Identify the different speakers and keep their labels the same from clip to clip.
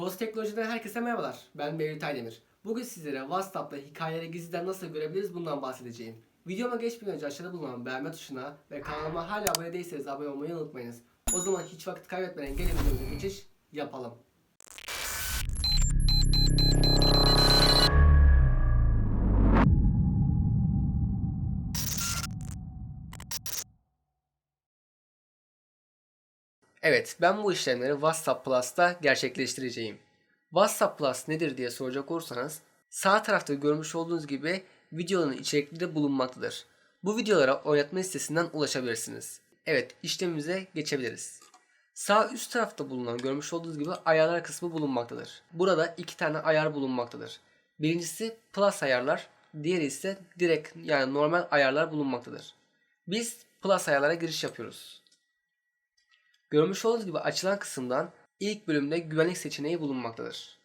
Speaker 1: Toz Teknoloji'den herkese merhabalar. Ben Mevlüt Aydemir. Bugün sizlere WhatsApp'ta hikayeleri gizliden nasıl görebiliriz bundan bahsedeceğim. Videoma geçmeden önce aşağıda bulunan beğenme tuşuna ve kanalıma hala abone değilseniz abone olmayı unutmayınız. O zaman hiç vakit kaybetmeden gelin videomuza geçiş yapalım. Evet, ben bu işlemleri WhatsApp Plus'ta gerçekleştireceğim. WhatsApp Plus nedir diye soracak olursanız, sağ tarafta görmüş olduğunuz gibi videonun içerikleri de bulunmaktadır. Bu videolara oynatma listesinden ulaşabilirsiniz. Evet, işlemimize geçebiliriz. Sağ üst tarafta bulunan görmüş olduğunuz gibi ayarlar kısmı bulunmaktadır. Burada iki tane ayar bulunmaktadır. Birincisi Plus ayarlar, diğeri ise direkt yani normal ayarlar bulunmaktadır. Biz Plus ayarlara giriş yapıyoruz. Görmüş olduğunuz gibi açılan kısımdan ilk bölümde güvenlik seçeneği bulunmaktadır.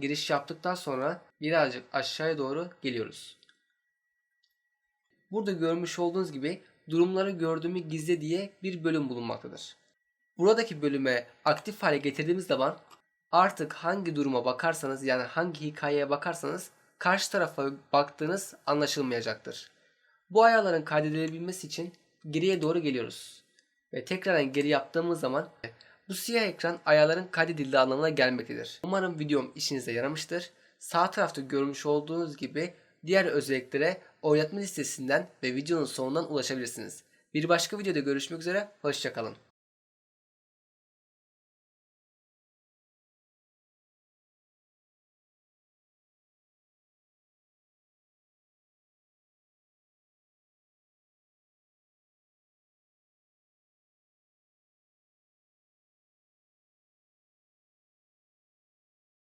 Speaker 1: Giriş yaptıktan sonra birazcık aşağıya doğru geliyoruz. Burada görmüş olduğunuz gibi durumları gördüğümü gizle diye bir bölüm bulunmaktadır. Buradaki bölüme aktif hale getirdiğimiz zaman artık hangi duruma bakarsanız yani hangi hikayeye bakarsanız karşı tarafa baktığınız anlaşılmayacaktır. Bu ayarların kaydedilebilmesi için geriye doğru geliyoruz ve tekrardan geri yaptığımız zaman bu siyah ekran ayarların kaydedildiği anlamına gelmektedir. Umarım videom işinize yaramıştır. Sağ tarafta görmüş olduğunuz gibi diğer özelliklere oynatma listesinden ve videonun sonundan ulaşabilirsiniz. Bir başka videoda görüşmek üzere, hoşçakalın.